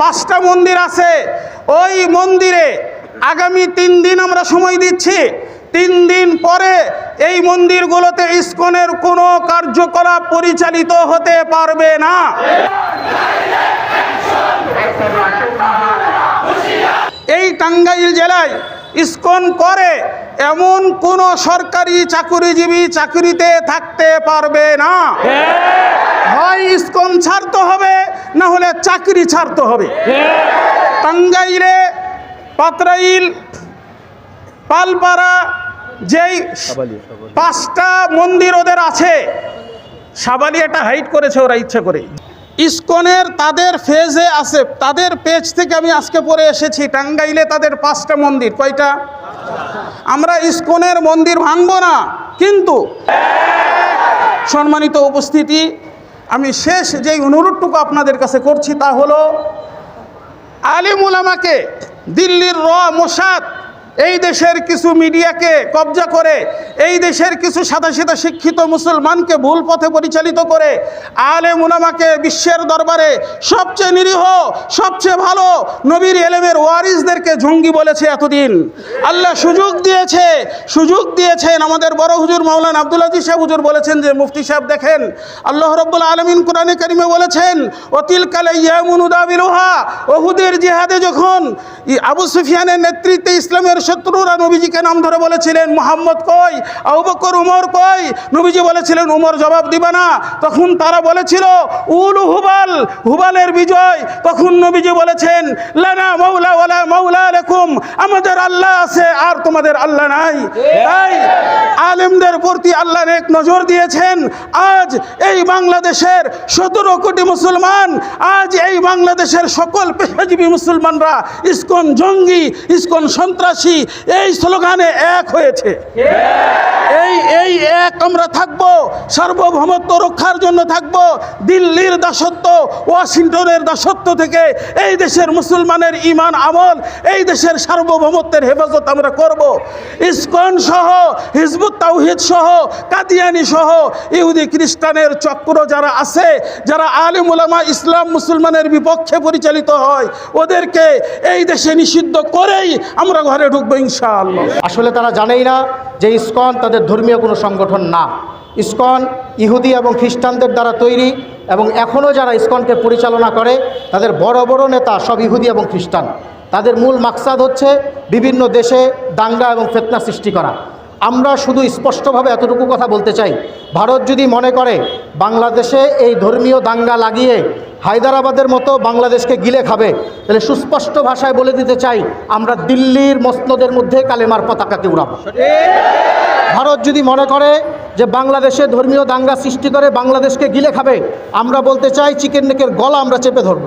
পাঁচটা মন্দির আছে। ওই মন্দিরে আগামী তিন দিন আমরা সময় দিচ্ছি। তিন দিন পরে এই মন্দিরগুলোতে ইস্কনের কোনো কার্যকলাপ পরিচালিত হতে পারবে না। এই টাঙ্গাইল জেলায় ইস্কন করে এমন কোনো সরকারি চাকুরিজীবী চাকরিতে থাকতে পারবে না। হয়। ইস্কন ছাড়তে হবে না হলে চাকরি ছাড়তে হবে। টাঙ্গাইলে, পাতরাইল, পালপাড়া যেই পাঁচটা মন্দির ওদের আছে, সাবালিয়াটা হাইট করেছে ওরা ইচ্ছে করে। ইসকনের তাদের ফেজে আছে, তাদের পেজ থেকে আমি আজকে পরে এসেছি, টাঙ্গাইলে তাদের পাঁচটা মন্দির, কয়টা? আমরা ইসকনের মন্দির ভাঙবো না, কিন্তু সম্মানিত উপস্থিতি আমি শেষ যেই অনুরোধটুকু আপনাদের কাছে করছি তা হলো আলিমুল আমাকে দিল্লির র মোসাদ এই দেশের কিছু মিডিয়াকে কবজা করে, এই দেশের কিছু সাদা সাদা শিক্ষিত মুসলমানকে ভুল পথে পরিচালিত করে আলে মুনামাকে বিশ্বের দরবারে সবচেয়ে নিরীহ, সবচেয়ে ভালো নবীর এলেমের ওয়ারিসদেরকে জঙ্গি বলেছে এতদিন। আল্লাহ সুযোগ দিয়েছে, সুযোগ দিয়েছেন। আমাদের বড় হুজুর মাওলানা আব্দুল আজিজ সাহেব হুজুর বলেছেন যে, মুফতি সাহেব দেখেন, আল্লাহ রব্বুল আলমিন কোরআনে কারিমে বলেছেন অতিল কালে ইয়ামুন উদাবিলুহা ওহুদের জিহাদে যখন আবু সুফিয়ানের নেতৃত্বে ইসলামের শত্রুরা নবীজিকে নাম ধরে বলেছিলেন মোহাম্মদ কই? আবু বকর উমর কই? নবীজি বলেছিলেন উমর জবাব দিবে না। তখন তারা বলেছিল উল হুবাল হুবালের বিজয়। তখন নবীজি বলেছেন লানা মাওলা ওয়ালা মাওলা লেকুম আমাদের আল্লাহ আছে আর তোমাদের আল্লাহ নাই। তাই আলেমদের প্রতি আল্লাহ এক নজর দিয়েছেন আজ এই বাংলাদেশের সতেরো কোটি মুসলমান আজ এই বাংলাদেশের সকল পেশাজীবী মুসলমানরা ইসকন জঙ্গি ইসকন সন্ত্রাসী এই স্লোগানে এক হয়েছে। এই এই এক আমরা থাকব, সার্বভৌমত্ব রক্ষার জন্য থাকব, দিল্লির দাসত্ব, ওয়াশিংটনের দাসত্ব থেকে এই দেশের মুসলমানের ইমান, আমল, এই দেশের সার্বভৌমত্বের হেফাজত আমরা করব। ইসকন সহ, হিজবুত তাওহিদ সহ, কাদিয়ানি সহ, ইহুদি খ্রিস্টানের চক্র যারা আছে, যারা আলিম ইসলাম মুসলমানের বিপক্ষে পরিচালিত হয়, ওদেরকে এই দেশে নিষিদ্ধ করেই আমরা ঘরে ঢুকবো ইনশাআল্লাহ। আসলে তারা জানেই না যে ইস্কন তাদের ধর্মীয় কোনো সংগঠন না। ইস্কন ইহুদি এবং খ্রিস্টানদের দ্বারা তৈরি এবং এখনও যারা ইস্কনকে পরিচালনা করে, তাদের বড় বড় নেতা সব ইহুদি এবং খ্রিস্টান। তাদের মূল মাকসাদ হচ্ছে বিভিন্ন দেশে দাঙ্গা এবং ফেতনা সৃষ্টি করা। আমরা শুধু স্পষ্টভাবে এতটুকু কথা বলতে চাই। ভারত যদি মনে করে বাংলাদেশে এই ধর্মীয় দাঙ্গা লাগিয়ে হায়দ্রাবাদের মতো বাংলাদেশকে গিলে খাবে, তাহলে সুস্পষ্ট ভাষায় বলে দিতে চাই, আমরা দিল্লির মসনদের মধ্যে কালেমার পতাকাকে উড়াবো। ভারত যদি মনে করে যে বাংলাদেশে ধর্মীয় দাঙ্গা সৃষ্টি করে বাংলাদেশকে গিলে খাবে, আমরা বলতে চাই চিকেন নেকের গলা আমরা চেপে ধরব।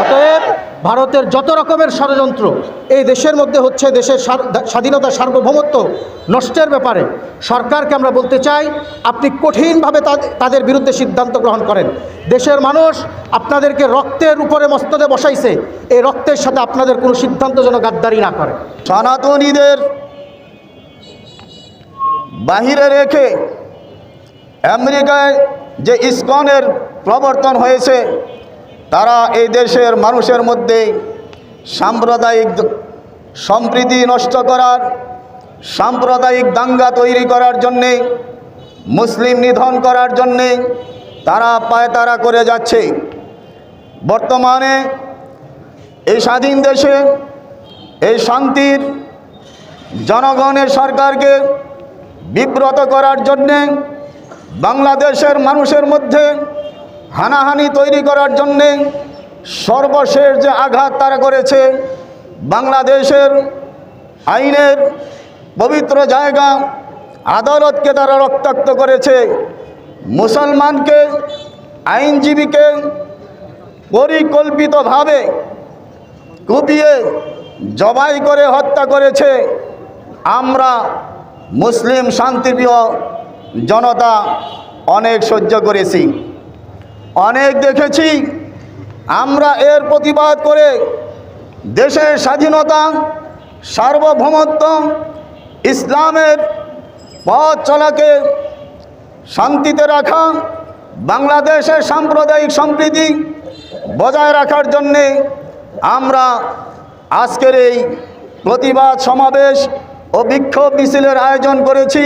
অতএব ভারতের যত রকমের ষড়যন্ত্র এই দেশের মধ্যে হচ্ছে দেশের স্বাধীনতা সার্বভৌমত্ব নষ্টের ব্যাপারে, সরকারকে আমরা বলতে চাই আপনি কঠিনভাবে তাদ- তাদের বিরুদ্ধে সিদ্ধান্ত গ্রহণ করেন। দেশের মানুষ আপনাদেরকে রক্তের উপরে মস্তদে বসাইছে, এই রক্তের সাথে আপনাদের কোনো সিদ্ধান্ত যেন গাদ্দারি না করে। সনাতনীদের বাহিরে রেখে আমেরিকায় যে ইস্কনের প্রবর্তন হয়েছে, তারা এই দেশের মানুষের মধ্যে সাম্প্রদায়িক সম্প্রীতি নষ্ট করার, সাম্প্রদায়িক দাঙ্গা তৈরি করার জন্যে, মুসলিম নিধন করার জন্যে তারা পায়তারা করে যাচ্ছে। বর্তমানে এই স্বাধীন দেশে এই শান্তির জনগণের সরকারকে বিব্রত করার জন্যে বাংলাদেশের মানুষের মধ্যে হানাহানি তৈরি করার জন্যে সর্বশেষ যে আঘাত তারা করেছে, বাংলাদেশের আইনের পবিত্র জায়গা আদালতকে তারা রক্তাক্ত করেছে। মুসলমানকে, আইনজীবীকে পরিকল্পিতভাবে কুপিয়ে জবাই করে হত্যা করেছে। আমরা মুসলিম শান্তিপ্রিয় জনতা অনেক সহ্য করেছি। অনেক দেখেছি, আমরা এর প্রতিবাদ করে দেশের স্বাধীনতা, সার্বভৌমত্ব, ইসলামের পথ চলাকে শান্তিতে রাখা, বাংলাদেশের সাম্প্রদায়িক সম্প্রীতি বজায় রাখার জন্যে আমরা আজকের এই প্রতিবাদ সমাবেশ ও বিক্ষোভ মিছিলের আয়োজন করেছি।